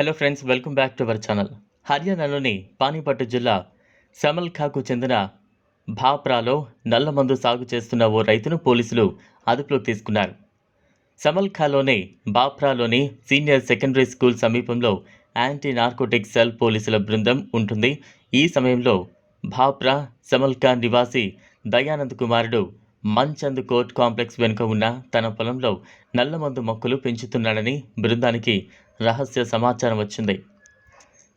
Hello friends welcome back to our channel హర్యానాలోని పానీపట్టు జిల్లా సమల్ఖాకు చెందిన భాప్రాలో నల్లమందు సాగు చేస్తున్న ఓ రైతును పోలీసులు అదుపులోకి తీసుకున్నారు. సమల్ఖాలోని బాప్రాలోని సీనియర్ సెకండరీ స్కూల్ సమీపంలో యాంటీ నార్కోటిక్ సెల్ పోలీసుల బృందం ఉంటుంది. ఈ సమయంలో భాప్రా సమల్ఖా నివాసి దయానంద్ కుమారుడు మంచంద్ కోర్ట్ కాంప్లెక్స్ వెనుక ఉన్న తన పొలంలో నల్లమందు మొక్కలు పెంచుతున్నాడని బృందానికి రహస్య సమాచారం వచ్చింది.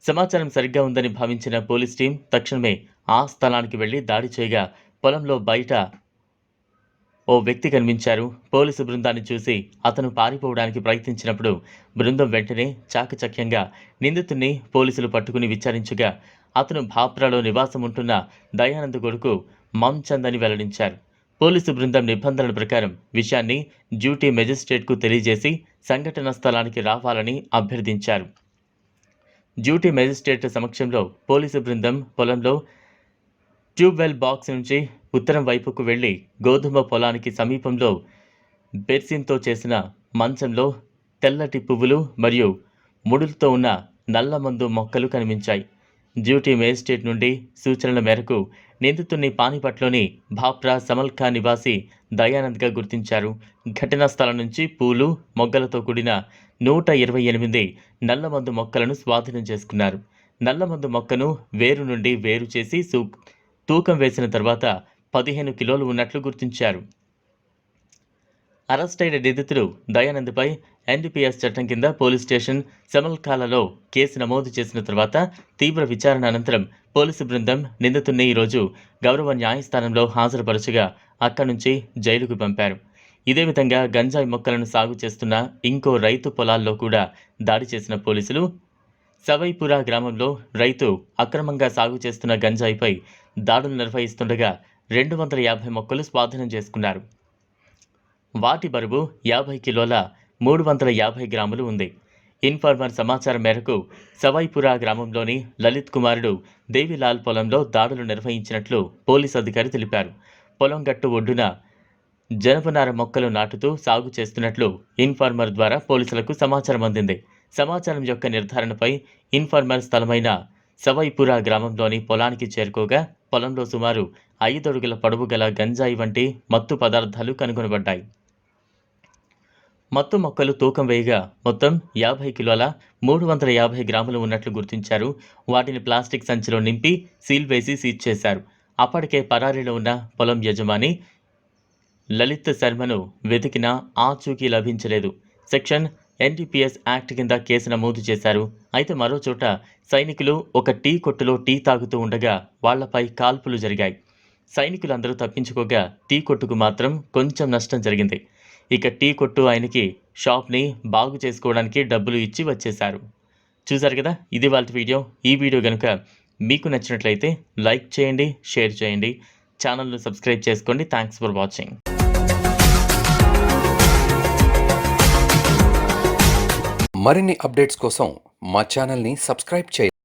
సమాచారం సరిగ్గా ఉందని భావించిన పోలీస్ టీం తక్షణమే ఆ స్థలానికి వెళ్ళి దాడి చేయగా పొలంలో బయట ఓ వ్యక్తి కనిపించారు. పోలీసు బృందాన్ని చూసి అతను పారిపోవడానికి ప్రయత్నించినప్పుడు బృందం వెంటనే చాకచక్యంగా నిందితుడిని పోలీసులు పట్టుకుని విచారించగా అతను భాప్రాలో నివాసం ఉంటున్న దయానంద్ కొడుకు మంచందని వెల్లడించారు. పోలీసు బృందం నిబంధనల ప్రకారం విషయాన్ని డ్యూటీ మెజిస్ట్రేట్కు తెలియజేసి సంఘటన స్థలానికి రావాలని అభ్యర్థించారు. డ్యూటీ మెజిస్ట్రేట్ సమక్షంలో పోలీసు బృందం పొలంలో ట్యూబ్వెల్ బాక్స్ నుంచి ఉత్తరం వైపుకు వెళ్ళి గోధుమ పొలానికి సమీపంలో బెర్సిన్తో చేసిన మంచంలో తెల్లటి పువ్వులు మరియు ముడులతో ఉన్న నల్లమందు మొక్కలు కనిపించాయి. డ్యూటీ మేజిస్ట్రేట్ నుండి సూచనల మేరకు నిందితుడిని పానిపట్లోని భాప్రా సమల్ఖా నివాసి దయానంద్గా గుర్తించారు. ఘటనా స్థలం నుంచి పూలు మొగ్గలతో కూడిన నూట ఇరవై ఎనిమిది నల్లమందు మొక్కలను స్వాధీనం చేసుకున్నారు. నల్లమందు మొక్కను వేరు నుండి వేరు చేసి సూ తూకం వేసిన తర్వాత పదిహేను కిలోలు ఉన్నట్లు గుర్తించారు. అరెస్ట్ అయిన నిందితుడు దయానంద్పై ఎన్డీపీఎస్ చట్టం కింద పోలీస్ స్టేషన్ సెమల్కాలలో కేసు నమోదు చేసిన తర్వాత తీవ్ర విచారణ అనంతరం పోలీసు బృందం నిందితుడిని ఈరోజు గౌరవ న్యాయస్థానంలో హాజరుపరచగా అక్కడి నుంచి జైలుకు పంపారు. ఇదే విధంగా గంజాయి మొక్కలను సాగు చేస్తున్న ఇంకో రైతు పొలాల్లో కూడా దాడి చేసిన పోలీసులు సవైపురా గ్రామంలో రైతు అక్రమంగా సాగు చేస్తున్న గంజాయిపై దాడులు నిర్వహిస్తుండగా రెండు వందల యాభై మొక్కలు స్వాధీనం చేసుకున్నారు. వాటి బరువు యాభై కిలోల మూడు వందల యాభై గ్రాములు ఉంది. ఇన్ఫార్మర్ సమాచారం మేరకు సవైపురా గ్రామంలోని లలిత్ కుమారుడు దేవిలాల్ పొలంలో దాడులు నిర్వహించినట్లు పోలీస్ అధికారి తెలిపారు. పొలం గట్టు ఒడ్డున జనపనార మొక్కలు నాటుతూ సాగు చేస్తున్నట్లు ఇన్ఫార్మర్ ద్వారా పోలీసులకు సమాచారం అందింది. సమాచారం యొక్క నిర్ధారణపై ఇన్ఫార్మర్ స్థలమైన సవైపురా గ్రామంలోని పొలానికి చేరుకోగా పొలంలో సుమారు ఐదు అడుగుల పొడవు గల గంజాయి వంటి మత్తు పదార్థాలు కనుగొనబడ్డాయి. మత్తు మొక్కలు తూకం వేయగా మొత్తం యాభై కిలోల మూడు వందల యాభై గ్రాములు ఉన్నట్లు గుర్తించారు. వాటిని ప్లాస్టిక్ సంచిలో నింపి సీల్ వేసి సీజ్ చేశారు. అప్పటికే పరారీలో ఉన్న పొలం యజమాని లలిత్ శర్మను వెతికినా ఆచూకీ లభించలేదు. సెక్షన్ ఎన్టీపీఎస్ యాక్ట్ కింద కేసు నమోదు చేశారు. అయితే మరో చోట సైనికులు ఒక టీ కొట్టులో టీ తాగుతూ ఉండగా వాళ్ళపై కాల్పులు జరిగాయి. సైనికులందరూ తప్పించుకోగా టీ కొట్టుకు మాత్రం కొంచెం నష్టం జరిగింది. ఇక టీ కొట్టు ఆయనకి షాప్ని బాగు చేసుకోవడానికి డబ్బులు ఇచ్చి వచ్చేశారు. చూసారు కదా? ఇది వాళ్ళ వీడియో. ఈ వీడియో కనుక మీకు నచ్చినట్లయితే లైక్ చేయండి షేర్ చేయండి. ఛానల్ను సబ్స్క్రైబ్ చేసుకోండి. Thanks for watching. మరిన్ని అప్డేట్స్ కోసం మా ఛానల్ని సబ్స్క్రైబ్ చేయండి.